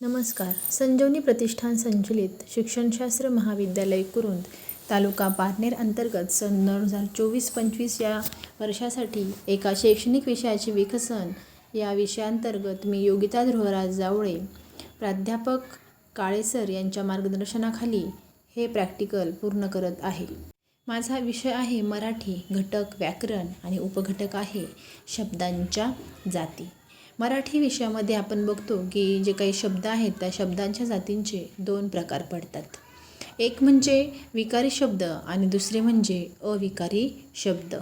नमस्कार. संजीवनी प्रतिष्ठान संचलित शिक्षणशास्त्र महाविद्यालय कुरुंद तालुका पारनेर अंतर्गत सन दोन हजार चोवीस पंचवीस या वर्षासाठी एका शैक्षणिक विषयाचे विकसन या विषयांतर्गत मी योगिता ध्रुवराज जावळे प्राध्यापक काळेसर यांच्या मार्गदर्शनाखाली हे प्रॅक्टिकल पूर्ण करत आहे. माझा विषय आहे मराठी घटक व्याकरण आणि उपघटक आहे शब्दांच्या जाती. मराठी विषयामध्ये आपण बघतो की जे काही शब्द आहेत त्या शब्दांच्या जातींचे दोन प्रकार पडतात. एक म्हणजे विकारी शब्द आणि दुसरे म्हणजे अविकारी शब्द.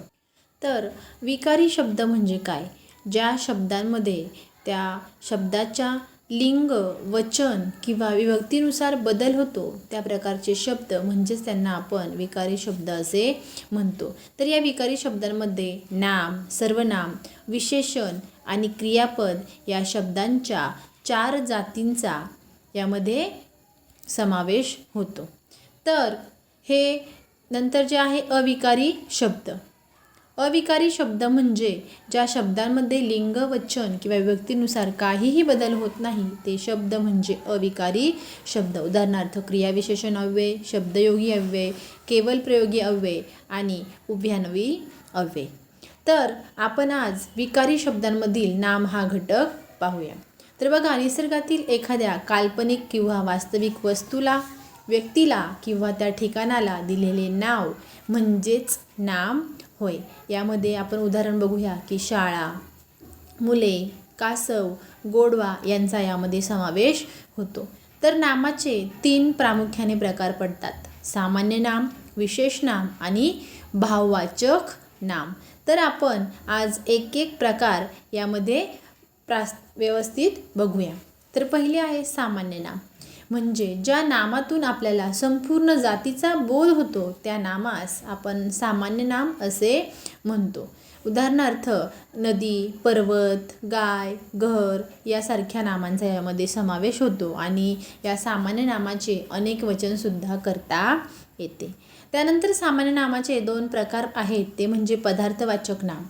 तर विकारी शब्द म्हणजे काय? ज्या शब्दांमध्ये त्या शब्दाच्या लिंग वचन किंवा विभक्तीनुसार बदल होतो त्या प्रकारचे शब्द म्हणजेच त्यांना आपण विकारी शब्द असे म्हणतो. तर या विकारी शब्दांमध्ये नाम सर्वनाम विशेषण आणि क्रियापद या शब्दांच्या चार जातींचा यामध्ये समावेश होतो. तर हे नंतर जे आहे अविकारी शब्द. अविकारी शब्द म्हणजे ज्या शब्दांमध्ये लिंग वचन किंवा व्यक्तीनुसार काहीही बदल होत नाही ते शब्द म्हणजे अविकारी शब्द. उदाहरणार्थ क्रियाविशेषण अव्यय शब्दयोगी अव्यय केवल प्रयोगी अव्यय आणि उभ्यानवी अव्यय. तर आपण आज विकारी शब्दांमधील नाम हा घटक पाहूया. तर बघा निसर्गातील एखाद्या काल्पनिक किंवा वास्तविक वस्तूला व्यक्तीला किंवा त्या ठिकाणाला दिलेले नाव म्हणजेच नाम होय. यामध्ये आपण उदाहरण बघूया की शाळा मुले कासव गोडवा यांचा यामध्ये समावेश होतो. तर नामाचे तीन प्रामुख्याने प्रकार पडतात. सामान्य नाम विशेष नाम आणि भाववाचक नाम. तर आपण आज एक एक प्रकार यामध्ये प्रास व्यवस्थित बघूया. तर पहिले आहे सामान्य नाम. म्हणजे ज्या नामातून आपल्याला संपूर्ण जातीचा बोध होतो त्या नामास आपण सामान्य नाम असे म्हणतो. उदाहरणार्थ नदी पर्वत गाय घर यासारख्या नामांचा यामध्ये समावेश होतो आणि या सामान्य नामाचे अनेक वचनसुद्धा करता येते. त्यानंतर सामान्य नामाचे दोन प्रकार आहेत ते म्हणजे पदार्थवाचक नाम.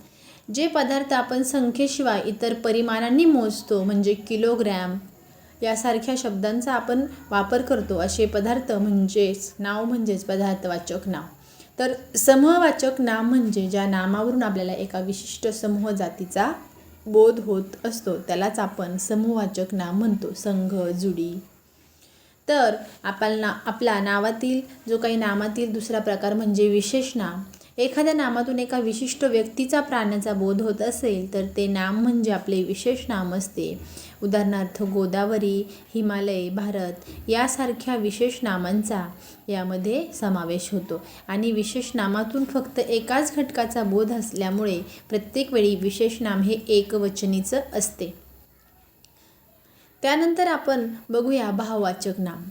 जे पदार्थ आपण संख्येशिवाय इतर परिमाणांनी मोजतो म्हणजे किलोग्रॅम यासारख्या शब्दांचा आपण वापर करतो. असे पदार्थ म्हणजेच नाव म्हणजेच पदार्थवाचक नाव. तर समूहवाचक नाम म्हणजे ज्या नामावरून आपल्याला एका विशिष्ट समूह जातीचा बोध होत असतो त्यालाच आपण समूहवाचक नाम म्हणतो. संघ जुडी. तर आपल्याला आपला नावातील जो काही नामातील दुसरा प्रकार म्हणजे विशेष नाम एखाद्या नामातून एका विशिष्ट व्यक्तीचा प्राण्याचा बोध होत असेल तर ते नाम म्हणजे आपले विशेष नाम असते. उदाहरणार्थ गोदावरी हिमालय भारत यासारख्या विशेष नामांचा यामध्ये समावेश होतो. आणि विशेष नामातून फक्त एकाच घटकाचा बोध असल्यामुळे प्रत्येक वेळी विशेष नाम हे एकवचनीचं असते. त्यानंतर आपण बघूया भाववाचक नाम.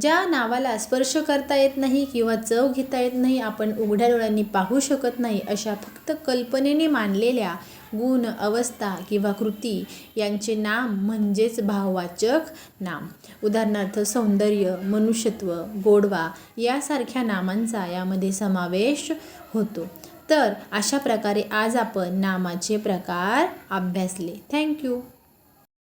ज्या नावाला स्पर्श करता येत नाही किंवा चव घेता येत नाही आपण उघड्या डोळ्यांनी पाहू शकत नाही अशा फक्त कल्पनेने मानलेल्या गुण अवस्था किंवा कृती यांचे नाम म्हणजेच भाववाचक नाम. उदाहरणार्थ सौंदर्य मनुष्यत्व गोडवा यासारख्या नामांचा यामध्ये समावेश होतो. तर अशा प्रकारे आज आपण नामाचे प्रकार अभ्यासले. थँक्यू